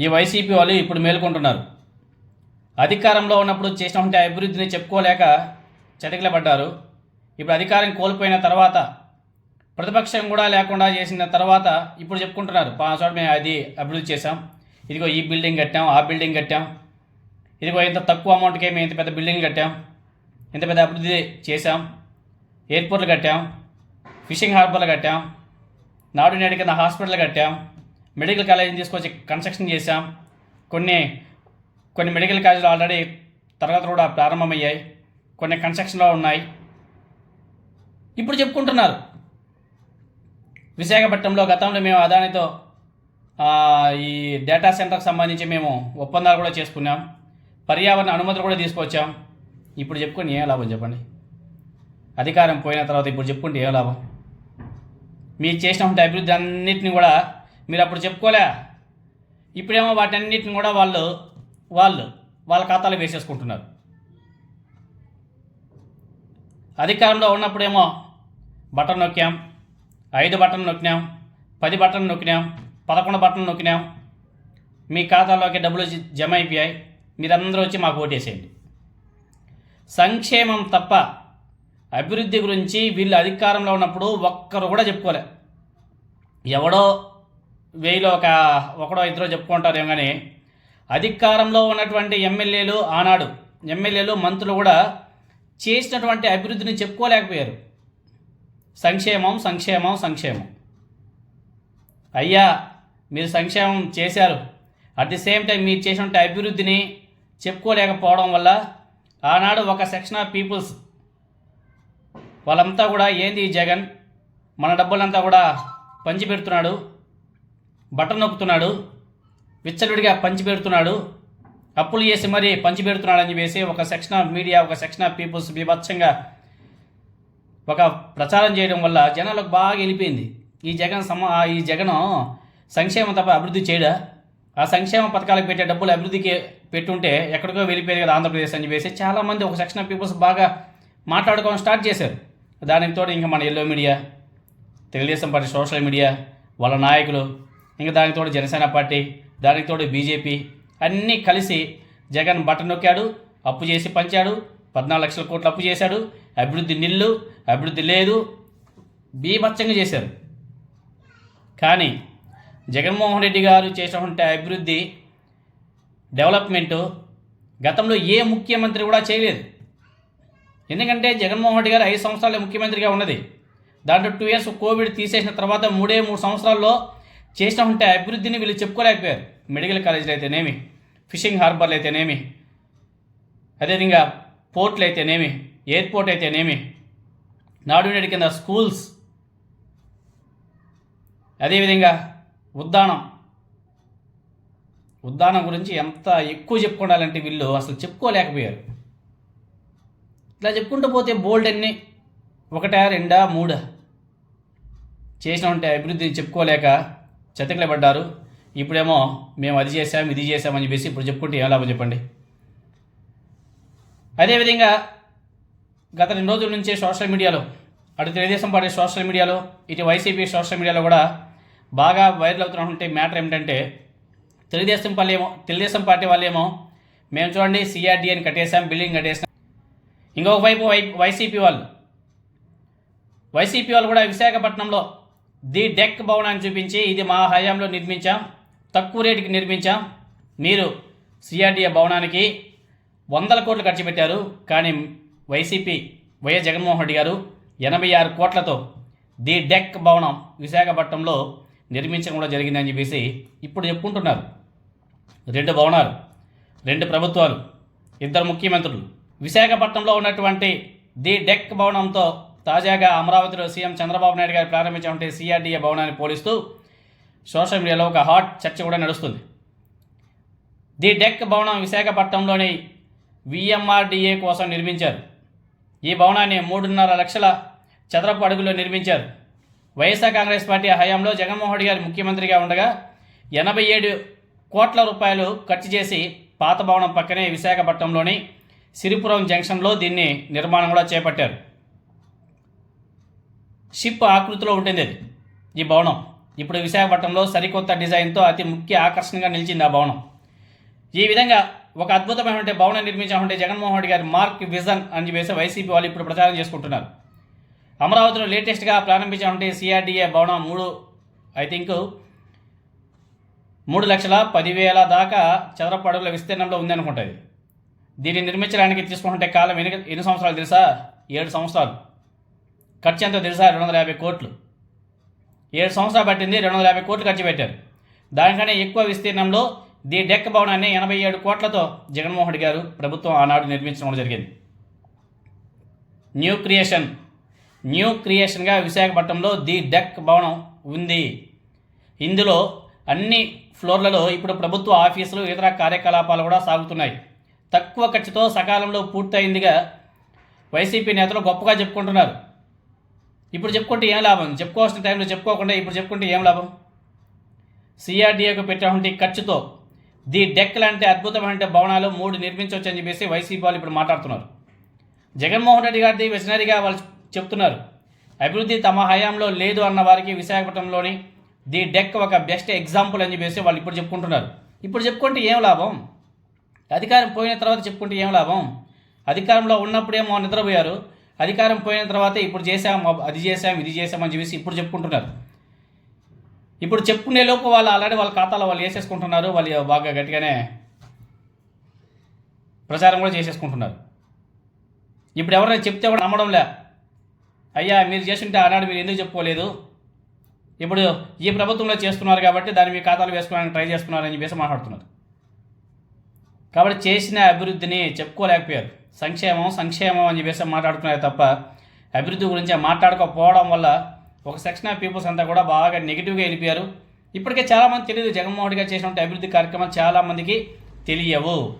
ఈ వైసీపీ వాళ్ళు ఇప్పుడు మేలుకుంటున్నారు. అధికారంలో ఉన్నప్పుడు చేసినటువంటి అభివృద్ధిని చెప్పుకోలేక చతికిల పడ్డారు. ఇప్పుడు అధికారం కోల్పోయిన తర్వాత ప్రతిపక్షం కూడా లేకుండా చేసిన తర్వాత ఇప్పుడు చెప్పుకుంటున్నారు. పా మేము అది అభివృద్ధి చేసాం ఇదిగో ఈ బిల్డింగ్ కట్టాం ఆ బిల్డింగ్ కట్టాం. ఇదిగో ఇంత తక్కువ అమౌంట్కే మేము ఇంత పెద్ద బిల్డింగ్ కట్టాం. ఇంత పెద్ద అభివృద్ధి చేశాం. ఎయిర్పోర్ట్లు కట్టాం. ఫిషింగ్ హార్బర్లు కట్టాం. నాడు నేడు కింద హాస్పిటల్ కట్టాం. మెడికల్ కాలేజీని తీసుకొచ్చి కన్స్ట్రక్షన్ చేశాం. కొన్ని కొన్ని మెడికల్ కాలేజీలు ఆల్రెడీ తరగతులు కూడా ప్రారంభమయ్యాయి. కొన్ని కన్స్ట్రక్షన్లో ఉన్నాయి. ఇప్పుడు చెప్పుకుంటున్నారు. విశాఖపట్నంలో గతంలో మేము అదానితో ఈ డేటా సెంటర్కి సంబంధించి మేము ఒప్పందాలు కూడా చేసుకున్నాం. పర్యావరణ అనుమతులు కూడా తీసుకొచ్చాం. ఇప్పుడు చెప్పుకొని ఏం లాభం చెప్పండి? అధికారం పోయిన తర్వాత ఇప్పుడు చెప్పుకుంటే ఏం లాభం? మీరు చేసినటువంటి అభివృద్ధి అన్నిటిని కూడా మీరు అప్పుడు చెప్పుకోలే? ఇప్పుడేమో వాటన్నిటిని కూడా వాళ్ళు వాళ్ళు వాళ్ళ ఖాతాలో వేసేసుకుంటున్నారు. అధికారంలో ఉన్నప్పుడేమో బటన్ నొక్కాం ఐదు బటన్ నొక్కినాం పది బటన్ నొక్కినాం పదకొండు బటన్ నొక్కినాం. మీ ఖాతాలోకి డబ్బులు జమ అయిపోయాయి. మీరందరూ వచ్చి మాకు ఓటేసేయండి. సంక్షేమం తప్ప అభివృద్ధి గురించి వీళ్ళు అధికారంలో ఉన్నప్పుడు ఒక్కరు కూడా చెప్పుకోలే. ఎవడో వెయ్యిలో ఒక ఒకడో ఇద్దరో చెప్పుకుంటారేమో కానీ అధికారంలో ఉన్నటువంటి ఎమ్మెల్యేలు ఆనాడు ఎమ్మెల్యేలు మంత్రులు కూడా చేసినటువంటి అభివృద్ధిని చెప్పుకోలేకపోయారు. సంక్షేమం సంక్షేమం సంక్షేమం. అయ్యా మీరు సంక్షేమం చేశారు. అట్ ది సేమ్ టైం మీరు చేసినటువంటి అభివృద్ధిని చెప్పుకోలేకపోవడం వల్ల ఆనాడు ఒక సెక్షన్ ఆఫ్ పీపుల్స్ వాళ్ళంతా కూడా ఏంది జగన్? మన డబ్బులంతా కూడా పంచిపెడుతున్నాడు. బట్ట నొక్కుతున్నాడు విచ్చలుడిగా పంచి పెడుతున్నాడు అప్పులు చేసి మరీ పంచి పెడుతున్నాడని అని చెప్పేసి ఒక సెక్షన్ ఆఫ్ మీడియా ఒక సెక్షన్ ఆఫ్ పీపుల్స్ బీభత్సంగా ఒక ప్రచారం చేయడం వల్ల జనాలకు బాగా వెళ్ళిపోయింది. ఈ జగన్ సమ ఈ జగన్ సంక్షేమం తప్ప అభివృద్ధి చేయడా? ఆ సంక్షేమ పథకాలకు పెట్టే డబ్బులు అభివృద్ధికి పెట్టుంటే ఎక్కడికో వెళ్ళిపోయేది కదా ఆంధ్రప్రదేశ్ అని చెప్పేసి చాలామంది ఒక సెక్షన్ ఆఫ్ పీపుల్స్ బాగా మాట్లాడుకోవడం స్టార్ట్ చేశారు. దానితో ఇంకా మన yellow media Telugu Desam party social media వాళ్ళ నాయకులు ఇంకా దానికి తోడు జనసేన పార్టీ దానికి తోడు బీజేపీ అన్నీ కలిసి జగన్ బటన్ నొక్కాడు అప్పు చేసి పంచాడు పద్నాలుగు లక్షల కోట్లు అప్పు చేశాడు అభివృద్ధి నిల్లు అభివృద్ధి లేదు బీభత్సంగా చేశారు. కానీ జగన్మోహన్ రెడ్డి గారు చేసినటువంటి అభివృద్ధి డెవలప్మెంటు గతంలో ఏ ముఖ్యమంత్రి కూడా చేయలేదు. ఎందుకంటే జగన్మోహన్ రెడ్డి గారు ఐదు సంవత్సరాలు ముఖ్యమంత్రిగా ఉన్నది. దాంట్లో టూ ఇయర్స్ కోవిడ్ తీసేసిన తర్వాత మూడే మూడు సంవత్సరాల్లో చేసినటువంటి అభివృద్ధిని వీళ్ళు చెప్పుకోలేకపోయారు. మెడికల్ కాలేజీలు అయితేనేమి ఫిషింగ్ హార్బర్లు అయితేనేమి అదేవిధంగా పోర్ట్లు అయితేనేమి ఎయిర్పోర్ట్ అయితేనేమి నాడు నేడు కింద స్కూల్స్ అదేవిధంగా ఉద్దానం. ఉద్దానం గురించి ఎంత ఎక్కువ చెప్పుకోవాలంటే వీళ్ళు అసలు చెప్పుకోలేకపోయారు. ఇట్లా చెప్పుకుంటూ పోతే బోల్డ్ అన్ని ఒకటా రెండా మూడా? ఉంటే అభివృద్ధిని చెప్పుకోలేక చతికిల ఇప్పుడేమో మేము అది చేసాం ఇది చేసామని చెప్పేసి ఇప్పుడు చెప్పుకుంటే ఏం లాభం చెప్పండి? అదేవిధంగా గత రెండు రోజుల నుంచే సోషల్ మీడియాలో అటు తెలుగుదేశం పార్టీ సోషల్ మీడియాలో ఇటు వైసీపీ సోషల్ మీడియాలో కూడా బాగా వైరల్ అవుతున్నటువంటి మ్యాటర్ ఏమిటంటే తెలుగుదేశం పార్టీ ఏమో తెలుగుదేశం పార్టీ వాళ్ళేమో మేము చూడండి సిఆర్డీ కట్టేశాం బిల్డింగ్ కట్టేసాం ఇంకొక వైపు వై వైసీపీ వాళ్ళు. వైసీపీ వాళ్ళు కూడా విశాఖపట్నంలో ది డెక్ భవనాన్ని చూపించి ఇది మా హయాంలో నిర్మించాం. తక్కువ రేటుకి నిర్మించాం. మీరు సిఆర్డీఏ భవనానికి వందల కోట్లు ఖర్చు పెట్టారు. కానీ వైసీపీ వైఎస్ జగన్మోహన్ రెడ్డి గారు ఎనభై ఆరు కోట్లతో ది డెక్ భవనం విశాఖపట్నంలో నిర్మించడం కూడా జరిగిందని చెప్పేసి ఇప్పుడు చెప్పుకుంటున్నారు. రెండు భవనాలు రెండు ప్రభుత్వాలు ఇద్దరు ముఖ్యమంత్రులు. విశాఖపట్నంలో ఉన్నటువంటి ది డెక్ భవనంతో తాజాగా అమరావతిలో సీఎం చంద్రబాబు నాయుడు గారు ప్రారంభించినటువంటి సిఆర్డీఏ భవనాన్ని పోలిస్తూ సోషల్ మీడియాలో ఒక హాట్ చర్చ కూడా నడుస్తుంది. ది డెక్ భవనం విశాఖపట్నంలోని విఎంఆర్డిఏ కోసం నిర్మించారు. ఈ భవనాన్ని మూడున్నర లక్షల చదరపు అడుగులో నిర్మించారు. వైఎస్ఆర్ కాంగ్రెస్ పార్టీ హయాంలో జగన్మోహన్ రెడ్డి గారు ముఖ్యమంత్రిగా ఉండగా ఎనభై ఏడు కోట్ల రూపాయలు ఖర్చు చేసి పాత భవనం పక్కనే విశాఖపట్నంలోని సిరిపురం జంక్షన్లో దీన్ని నిర్మాణం కూడా చేపట్టారు. షిప్ ఆకృతిలో ఉంటుంది అది. ఈ భవనం. ఇప్పుడు విశాఖపట్నంలో సరికొత్త డిజైన్తో అతి ముఖ్య ఆకర్షణగా నిలిచింది ఆ భవనం. ఈ విధంగా ఒక అద్భుతమైనటువంటి భవనం నిర్మించామంటే జగన్మోహన్ రెడ్డి గారి మార్క్ విజన్ అని చెప్పేసి వైసీపీ వాళ్ళు ఇప్పుడు ప్రచారం చేసుకుంటున్నారు. అమరావతిలో లేటెస్ట్గా ప్రారంభించామంటే సిఆర్డీఏ భవనం మూడు ఐ థింక్ మూడు లక్షల పదివేల దాకా చదరపు అడుగుల విస్తీర్ణంలో ఉంది అనుకుంటుంది దీన్ని నిర్మించడానికి తీసుకుంటే కాలం ఎన్ని ఎన్ని సంవత్సరాలు తెలుసా? ఏడు సంవత్సరాలు. ఖర్చు ఎంతో తెలుసా? రెండు వందల యాభై కోట్లు. ఏడు సంవత్సరాలు పట్టింది రెండు వందల యాభై కోట్లు ఖర్చు పెట్టారు. దానికంటే ఎక్కువ విస్తీర్ణంలో ది డెక్ భవనాన్ని ఎనభై ఏడు కోట్లతో జగన్మోహన్ రెడ్డి గారు ప్రభుత్వం ఆనాడు నిర్మించడం జరిగింది. New creation. న్యూ క్రియేషన్గా విశాఖపట్నంలో ది డెక్ భవనం ఉంది. ఇందులో అన్ని ఫ్లోర్లలో ఇప్పుడు ప్రభుత్వ ఆఫీసులు ఇతర కార్యకలాపాలు కూడా సాగుతున్నాయి. తక్కువ ఖర్చుతో సకాలంలో పూర్తయిందిగా వైసీపీ నేతలు గొప్పగా చెప్పుకుంటున్నారు. ఇప్పుడు చెప్పుకుంటే ఏం లాభం? చెప్పుకోవాల్సిన టైంలో చెప్పుకోకుండా ఇప్పుడు చెప్పుకుంటే ఏం లాభం? సిఆర్డీఏకు పెట్టినటువంటి ఖర్చుతో ది డెక్ లాంటి అద్భుతమైన భవనాలు మూడు నిర్మించవచ్చు అని చెప్పేసి వైసీపీ వాళ్ళు ఇప్పుడు మాట్లాడుతున్నారు. జగన్మోహన్ రెడ్డి గారిది విజనరీగా వాళ్ళు చెప్తున్నారు. అభివృద్ధి తమ హయాంలో లేదు అన్న వారికి విశాఖపట్నంలోని ది డెక్ ఒక బెస్ట్ ఎగ్జాంపుల్ అని చెప్పేసి వాళ్ళు ఇప్పుడు చెప్పుకుంటున్నారు. ఇప్పుడు చెప్పుకుంటే ఏం లాభం? అధికారం పోయిన తర్వాత చెప్పుకుంటే ఏం లాభం? అధికారంలో ఉన్నప్పుడేమో నిద్రపోయారు. అధికారం పోయిన తర్వాత ఇప్పుడు చేసాం అది చేసాం ఇది చేసాం అని చెప్పేసి ఇప్పుడు చెప్పుకుంటున్నారు. ఇప్పుడు చెప్పుకునే లోపు వాళ్ళు ఆల్రెడీ వాళ్ళ ఖాతాలో వాళ్ళు వేసేసుకుంటున్నారు వాళ్ళు బాగా గట్టిగానే ప్రచారం కూడా చేసేసుకుంటున్నారు. ఇప్పుడు ఎవరైనా చెప్తే కూడా నమ్మడంలే. అయ్యా మీరు చేస్తుంటే ఆనాడు మీరు ఎందుకు చెప్పుకోలేదు? ఇప్పుడు ఈ ప్రభుత్వంలో చేస్తున్నారు కాబట్టి దాన్ని మీ ఖాతాలు వేసుకోవడానికి ట్రై చేస్తున్నారని చెప్పేసి మాట్లాడుతున్నారు. కాబట్టి చేసిన అభివృద్ధిని చెప్పుకోలేకపోయారు. సంక్షేమం సంక్షేమం అని చెప్పేసి మాట్లాడుకున్నారు తప్ప అభివృద్ధి గురించి మాట్లాడుకోకపోవడం వల్ల ఒక సెక్షన్ ఆఫ్ పీపుల్స్ అంతా కూడా బాగా నెగిటివ్గా వెళ్ళిపోయారు. ఇప్పటికే చాలామంది తెలియదు జగన్మోహన్ రెడ్డి గారు చేసినటువంటి అభివృద్ధి కార్యక్రమాలు చాలామందికి తెలియవు.